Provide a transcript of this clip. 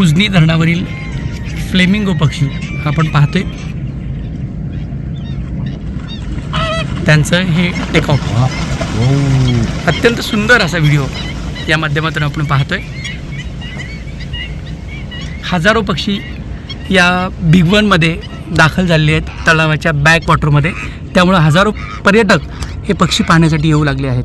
Ujani धरणावरील flamingo पक्षी आपण पाहतोय. त्यांचं हे टेक ऑफ अत्यंत सुंदर असा व्हिडिओ या माध्यमातून आपण पाहतोय. हजारो पक्षी या बिग वनमध्ये दाखल झालेले आहेत तलावाच्या बॅक वॉटरमध्ये त्यामुळं हजारो पर्यटक हे पक्षी पाहण्यासाठी येऊ लागले आहेत.